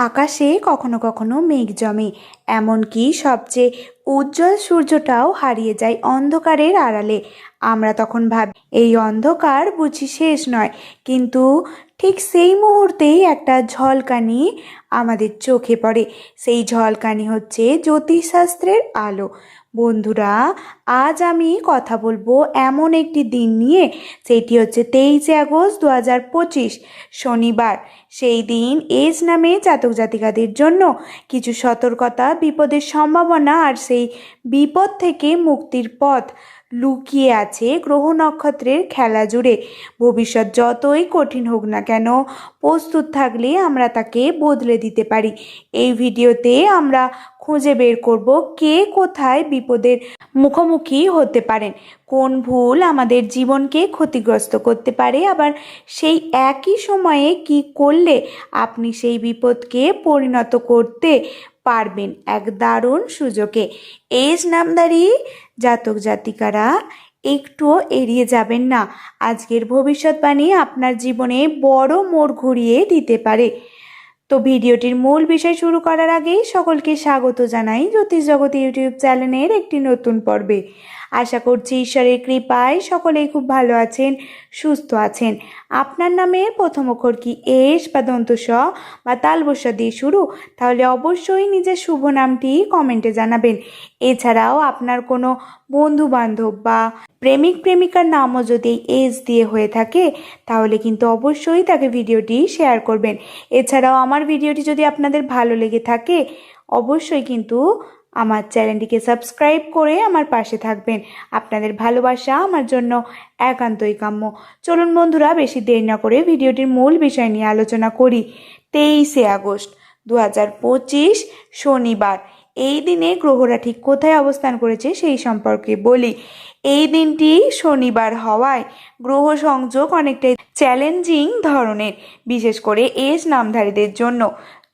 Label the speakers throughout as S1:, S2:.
S1: আকাশে কখনো কখনো মেঘ জমে, এমনকি সবচেয়ে উজ্জ্বল সূর্যটাও হারিয়ে যায় অন্ধকারের আড়ালে। আমরা তখন ভাবি, এই অন্ধকার বুঝি শেষ নয়। কিন্তু ঠিক সেই মুহূর্তেই একটা ঝলকানি আমাদের চোখে পড়ে। সেই ঝলকানি হচ্ছে জ্যোতিষশাস্ত্রের আলো। বন্ধুরা, আজ আমি কথা বলব এমন একটি দিন নিয়ে। সেটি হচ্ছে তেইশে আগস্ট দু হাজার পঁচিশ, শনিবার। সেই দিন এজ নামে জাতক জাতিকাদের জন্য কিছু সতর্কতা, বিপদের সম্ভাবনা আর সেই বিপদ থেকে মুক্তির পথ লুকিয়ে আছে গ্রহ নক্ষত্রের খেলা জুড়ে। ভবিষ্যৎ যতই কঠিন হোক না কেন, প্রস্তুত থাকলে আমরা তাকে বদলে দিতে পারি। এই ভিডিওতে আমরা খুঁজে বের করব কে কোথায় বিপদের মুখোমুখি হতে পারেন। কোন ভুল আমাদের জীবনকে ক্ষতিগ্রস্ত করতে পারে? আবার সেই একই সময়ে কি করলে আপনি সেই বিপদকে পরিণত করতে পারবেন? এক দারুণ সুযোগে। এজ নামদারি জাতক জাতিকারা একটুও এড়িয়ে যাবেন না। আজকের ভবিষ্যৎবাণী আপনার জীবনে বড় মোড় ঘুরিয়ে দিতে পারে। তো ভিডিওটির মূল বিষয় শুরু করার আগেই সকলকে স্বাগত জানাই জ্যোতিষ জগৎ ইউটিউব চ্যানেলের একটি নতুন পর্বে। আশা করছি ঈশ্বরের কৃপায় সকলেই খুব ভালো আছেন, সুস্থ আছেন। আপনার নামে প্রথম অক্ষর কি? এস বা দন্ত দন্তস বা তালবস্যা দিয়ে শুরু? তাহলে অবশ্যই নিজের শুভ নামটি কমেন্টে জানাবেন। এছাড়াও আপনার কোনো বন্ধু বান্ধব বা প্রেমিক, প্রেমিকার নামও যদি এজ দিয়ে হয়ে থাকে, তাহলে কিন্তু অবশ্যই তাকে ভিডিওটি শেয়ার করবেন। এছাড়াও আমার ভিডিওটি যদি আপনাদের ভালো লেগে থাকে, অবশ্যই কিন্তু আমার চ্যানেলটিকে সাবস্ক্রাইব করে আমার পাশে থাকবেন। আপনাদের ভালোবাসা আমার জন্য একান্তই কাম্য। চলুন বন্ধুরা, বেশি দেরি না করে ভিডিওটির মূল বিষয় নিয়ে আলোচনা করি। তেইশে আগস্ট দু হাজার পঁচিশ শনিবার। এই দিনে গ্রহরা ঠিক কোথায় অবস্থান করেছে সেই সম্পর্কে বলি। এই দিনটি শনিবার হওয়ায় গ্রহ সংযোগ অনেকটাই চ্যালেঞ্জিং ধরনের, বিশেষ করে এজ নামধারীদের জন্য।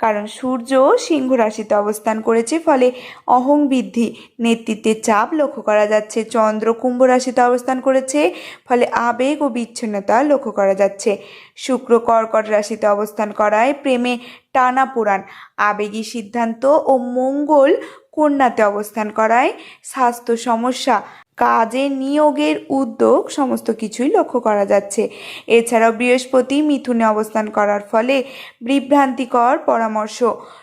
S1: কারণ সূর্য সিংহ রাশিতে অবস্থান করেছে, ফলে অহং বৃদ্ধি নেতৃত্বের চাপ লক্ষ্য করা যাচ্ছে, চন্দ্র কুম্ভ রাশিতে অবস্থান করেছে, ফলে আবেগ ও বিচ্ছিন্নতা লক্ষ্য করা যাচ্ছে। শুক্র কর্কট রাশিতে অবস্থান করায় প্রেমে টানা পোড়ান। আবেগী সিদ্ধান্ত ও মঙ্গল কন্যাতে অবস্থান করায় স্বাস্থ্য সমস্যা। কাজে নিয়োগের উদ্যোগ সমস্ত কিছুই লক্ষ্য করা যাচ্ছে। এছাড়াও বৃহস্পতি মিথুনে অবস্থান করার ফলে বিভ্রান্তিকর পরামর্শ।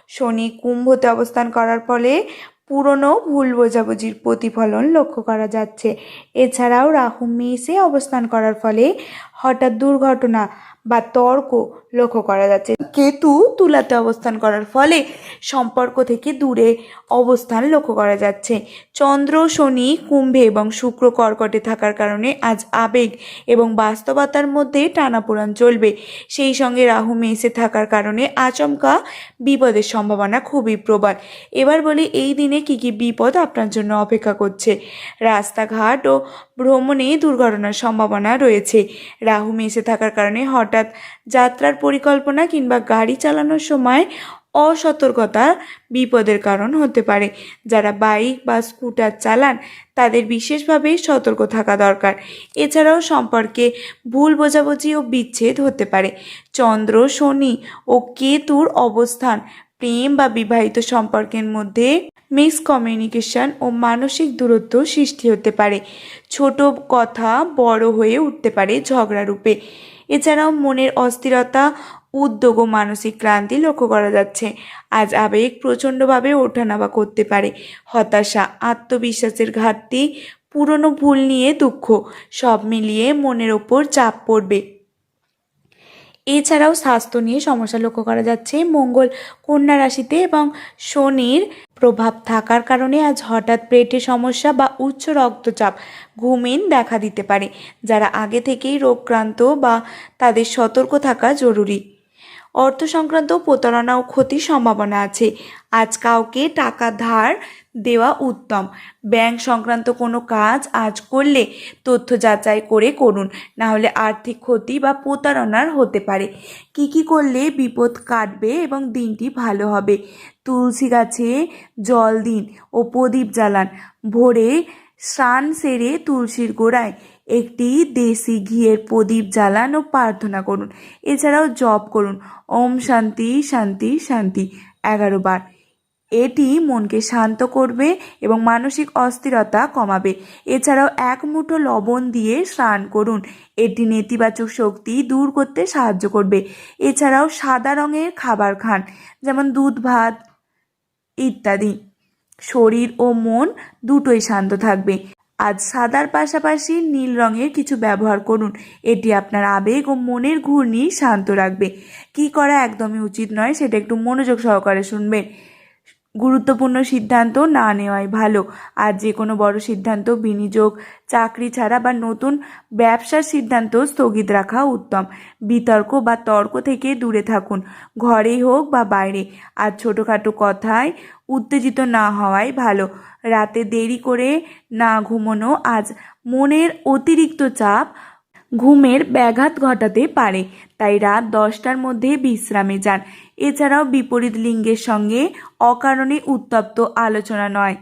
S1: শনি কুম্ভতে অবস্থান করার ফলে পুরনো ভুল বোঝাবুঝির প্রতিফলন লক্ষ্য করা যাচ্ছে। এছাড়াও রাহু মেষে অবস্থান করার ফলে হঠাৎ দুর্ঘটনা বা তর্ক লক্ষ্য করা যাচ্ছে। কেতু তুলাতে অবস্থান করার ফলে সম্পর্ক থেকে দূরে অবস্থান লক্ষ্য করা যাচ্ছে। চন্দ্র, শনি, কুম্ভে এবং শুক্র কর্কটে থাকার কারণে আজ আবেগ এবং বাস্তবতার মধ্যে টানাপোড়ান চলবে। সেই সঙ্গে রাহু মেসে থাকার কারণে আচমকা বিপদের সম্ভাবনা খুবই প্রবল। এবার বলি, এই দিনে কি কি বিপদ আপনার জন্য অপেক্ষা করছে? রাস্তাঘাট ও ভ্রমণে দুর্ঘটনার সম্ভাবনা রয়েছে। রাহু মেসে থাকার কারণে হঠাৎ যাত্রার পরিকল্পনা কিংবা গাড়ি চালানোর সময় অসতর্কতা বিপদের কারণ হতে পারে। যারা বাইক বা স্কুটার চালান, তাদের বিশেষভাবে সতর্ক থাকা দরকার। এছাড়াও সম্পর্কে ভুল বোঝাবুঝি ও বিচ্ছেদ হতে পারে। চন্দ্র, শনি ও কেতুর অবস্থান, প্রেম বা বিবাহিত সম্পর্কের মধ্যে মিসকমিউনিকেশন ও মানসিক দূরত্ব সৃষ্টি হতে পারে। ছোট কথা বড় হয়ে উঠতে পারে ঝগড়া রূপে এছাড়াও মনের অস্থিরতা, উদ্যোগ ও মানসিক ক্লান্তি লক্ষ্য করা যাচ্ছে। আজ আবেগ প্রচণ্ডভাবে ওঠানামা করতে পারে। হতাশা, আত্মবিশ্বাসের ঘাটতি, পুরনো ভুল নিয়ে দুঃখ, সব মিলিয়ে মনের ওপর চাপ পড়বে। এছাড়াও স্বাস্থ্য নিয়ে সমস্যা লক্ষ্য করা যাচ্ছে। মঙ্গল, কন্যা রাশিতে এবং শনির প্রভাব থাকার কারণে আজ হঠাৎ পেটে সমস্যা বা উচ্চ রক্তচাপ ঘুমিন দেখা দিতে পারে, যারা আগে থেকেই রোগক্রান্ত বা তাদের সতর্ক থাকা জরুরি। অর্থ সংক্রান্ত প্রতারণা ও ক্ষতির সম্ভাবনা আছে। আজ কাউকে টাকা ধার দেওয়া উত্তম। ব্যাংক সংক্রান্ত কোনো কাজ আজ করলে তথ্য যাচাই করে করুন, না হলে আর্থিক ক্ষতি বা প্রতারণার হতে পারে। কি কি করলে বিপদ কাটবে এবং দিনটি ভালো হবে? তুলসী গাছে জল দিন ও প্রদীপ জ্বালান। ভোরে স্নান সেরে তুলসীর গোড়ায় একটি দেশি ঘিয়ের প্রদীপ জ্বালান ও প্রার্থনা করুন। এছাড়াও জপ করুন। ওম শান্তি শান্তি শান্তি। এগারো বার। এটি মনকে শান্ত করবে এবং মানসিক অস্থিরতা কমাবে। এছাড়াও এক মুঠো লবণ দিয়ে স্নান করুন। এটি নেতিবাচক শক্তি দূর করতে সাহায্য করবে। এছাড়াও সাদা রঙের খাবার খান, যেমন দুধ, ভাত ইত্যাদি। শরীর ও মন দুটোই শান্ত থাকবে। আজ সাদার পাশাপাশি নীল রঙের কিছু ব্যবহার করুন। এটি আপনার আবেগ ও মনের ঘূর্ণি শান্ত রাখবে। কি করা একদমই উচিত নয়, সেটা একটু মনোযোগ সহকারে শুনবেন। গুরুত্বপূর্ণ সিদ্ধান্ত না নেওয়াই ভালো। আর যে কোনো বড় সিদ্ধান্ত, বিনিয়োগ, চাকরি ছাড়া বা নতুন ব্যবসার সিদ্ধান্ত স্থগিত রাখা উত্তম। বিতর্ক বা তর্ক থেকে দূরে থাকুন, ঘরেই হোক বা বাইরে। আর ছোটোখাটো কথায় উত্তেজিত না হওয়াই ভালো। রাতে দেরি করে না ঘুমোনো, আজ মনের অতিরিক্ত চাপ ঘুমের ব্যাঘাত ঘটাতে পারে, তাই রাত দশটার মধ্যে বিশ্রামে যান। এছাড়াও বিপরীত লিঙ্গের সঙ্গে অকারণে উত্তপ্ত আলোচনা নয়।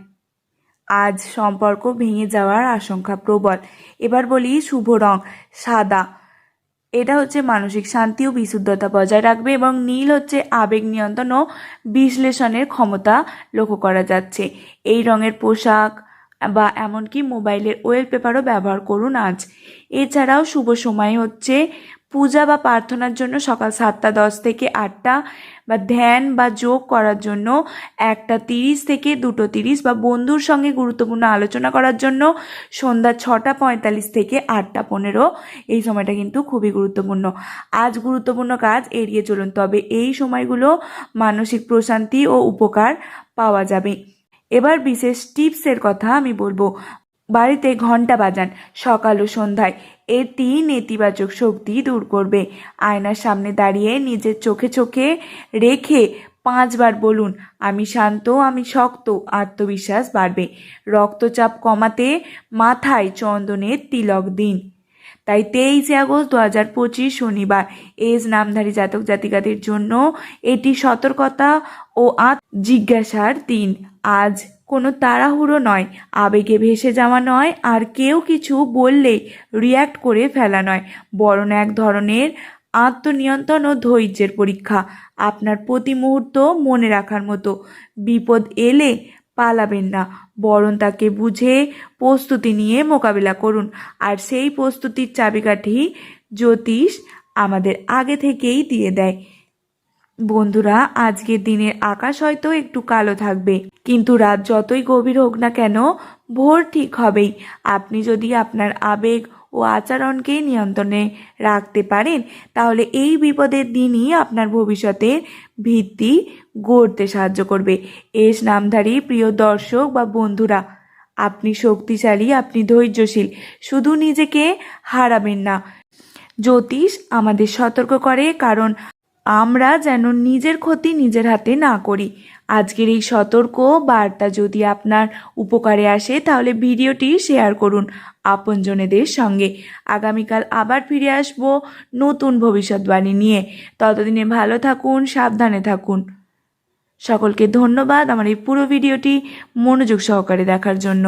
S1: আজ সম্পর্ক ভেঙে যাওয়ার আশঙ্কা প্রবল। এবার বলি শুভ রং, সাদা। এটা হচ্ছে মানসিক শান্তি ও বিশুদ্ধতা বজায় রাখবে এবং নীল হচ্ছে আবেগ নিয়ন্ত্রণ ও বিশ্লেষণের ক্ষমতা লক্ষ্য করা যাচ্ছে। এই রঙের পোশাক বা এমনকি মোবাইলের ওয়েল পেপারও ব্যবহার করুন আজ। এছাড়াও শুভ সময় হচ্ছে পূজা বা প্রার্থনার জন্য সকাল সাতটা দশ থেকে আটটা বা ধ্যান বা যোগ করার জন্য একটা তিরিশ থেকে দুটো তিরিশ বা বন্ধুর সঙ্গে গুরুত্বপূর্ণ আলোচনা করার জন্য সন্ধ্যা ছটা পঁয়তাল্লিশ থেকে আটটা পনেরো। এই সময়টা কিন্তু খুবই গুরুত্বপূর্ণ। আজ গুরুত্বপূর্ণ কাজ এড়িয়ে চলুন, তবে এই সময়গুলো মানসিক প্রশান্তি ও উপকার পাওয়া যাবে। এবার বিশেষ টিপসের কথা আমি বলব। বাড়িতে ঘণ্টা বাজান, সকাল ও সন্ধ্যায়। এটি নেতিবাচক শক্তি দূর করবে। আয়নার সামনে দাঁড়িয়ে নিজের চোখে চোখে রেখে পাঁচবার বলুন, আমি শান্ত, আমি শক্ত, আত্মবিশ্বাস বাড়বে। রক্তচাপ কমাতে মাথায় চন্দনের তিলক দিন। তাই তেইশে আগস্ট দু হাজার পঁচিশ শনিবার এজ নামধারী জাতক জাতিকাদের জন্য এটি সতর্কতা ও জিজ্ঞাসার দিন। আজ কোনো তাড়াহুড়ো নয়, আবেগে ভেসে যাওয়া নয়, আর কেউ কিছু বললেই রিয়্যাক্ট করে ফেলা নয়, বরং এক ধরনের আত্মনিয়ন্ত্রণ ও ধৈর্যের পরীক্ষা। আপনার প্রতি মুহূর্ত মনে রাখার মতো। বিপদ এলে পালাবেন না। বরং তাকে বুঝে প্রস্তুতি নিয়ে মোকাবিলা করুন। আর সেই প্রস্তুতির চাবিকাঠি জ্যোতিষ আমাদের আগে থেকেই দিয়ে দেয়। বন্ধুরা, আজকের দিনের আকাশ হয়তো একটু কালো থাকবে, কিন্তু রাত যতই গভীর হোক না কেন ভোর ঠিক হবেই। আপনি যদি আপনার আবেগ ও আচরণকে নিয়ন্ত্রণে রাখতে পারেন, তাহলে এই বিপদের দিনই আপনার ভবিষ্যতের ভিত্তি গড়তে সাহায্য করবে। এস নামধারী, প্রিয় দর্শক বা বন্ধুরা, আপনি শক্তিশালী, আপনি ধৈর্যশীল, শুধু নিজেকে হারাবেন না। জ্যোতিষ আমাদের সতর্ক করে, কারণ আমরা যেন নিজের ক্ষতি নিজের হাতে না করি। আজকের এই সতর্ক বার্তা যদি আপনার উপকারে আসে, তাহলে ভিডিওটি শেয়ার করুন আপনজনেদের সঙ্গে। আগামীকাল আবার ফিরে আসব নতুন ভবিষ্যৎবাণী নিয়ে। ততদিনে ভালো থাকুন, সাবধানে থাকুন। সকলকে ধন্যবাদ আমার এই পুরো ভিডিওটি মনোযোগ সহকারে দেখার জন্য।